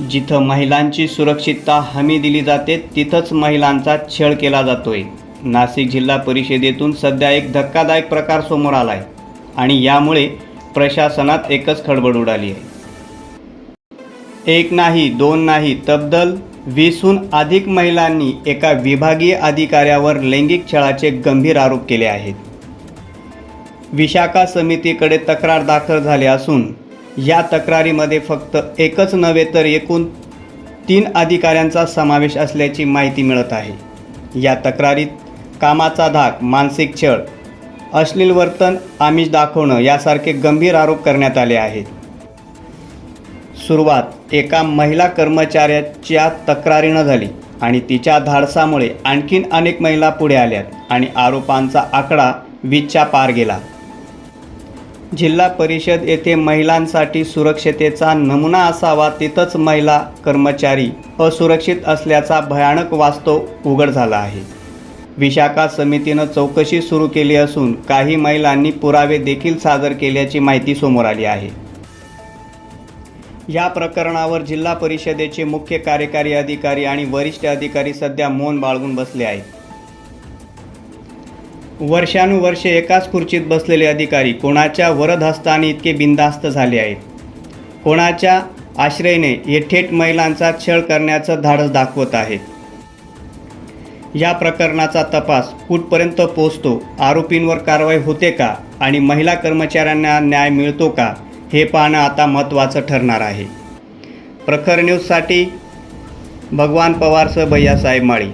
जिथं महिलांची सुरक्षितता हमी दिली जाते तिथंच महिलांचा छळ केला जातोय. नाशिक जिल्हा परिषदेतून सध्या एक धक्कादायक प्रकार समोर आला आहे आणि यामुळे प्रशासनात एकच खडबड उडाली आहे. एक नाही दोन नाही तब्दल वीसहून अधिक महिलांनी एका विभागीय अधिकाऱ्यावर लैंगिक छळाचे गंभीर आरोप केले आहेत. विशाखा समितीकडे तक्रार दाखल झाली असून या तक्रारीमध्ये फक्त एकच नव्हे तर एकूण तीन अधिकाऱ्यांचा समावेश असल्याची माहिती मिळत आहे. या तक्रारीत कामाचा धाक मानसिक छळ अश्लील वर्तन आमिष दाखवणं यासारखे गंभीर आरोप करण्यात आले आहेत. सुरुवात एका महिला कर्मचाऱ्याच्या तक्रारीनं झाली आणि तिच्या धाडसामुळे आणखीन अनेक महिला पुढे आल्यात आणि आरोपांचा आकडा वीसच्या पार गेला. जिल्हा परिषद येथे महिलांसाठी सुरक्षतेचा नमुना असावा तिथंच महिला कर्मचारी असुरक्षित असल्याचा भयानक वास्तव उघड झाला आहे. विशाखा समितीनं चौकशी सुरू केली असून काही महिलांनी पुरावे देखील सादर केल्याची माहिती समोर आली आहे. या प्रकरणावर जिल्हा परिषदेचे मुख्य कार्यकारी अधिकारी आणि वरिष्ठ अधिकारी सध्या मौन बाळगून बसले आहेत. वर्षानुवर्षे एकाच खुर्चीत बसलेले अधिकारी कोणाच्या वरदहस्ताने इतके बिनधास्त झाले आहेत? कोणाच्या आश्रयने हे थेट महिलांचा छळ करण्याचं धाडस दाखवत आहेत या प्रकरणाचा तपास कुठपर्यंत पोचतो? आरोपींवर कारवाई होते का? आणि महिला कर्मचाऱ्यांना न्याय मिळतो का? हे पाहणं आता महत्त्वाचं ठरणार आहे. प्रखर न्यूजसाठी भगवान पवारसह भैयासाहेब माळी.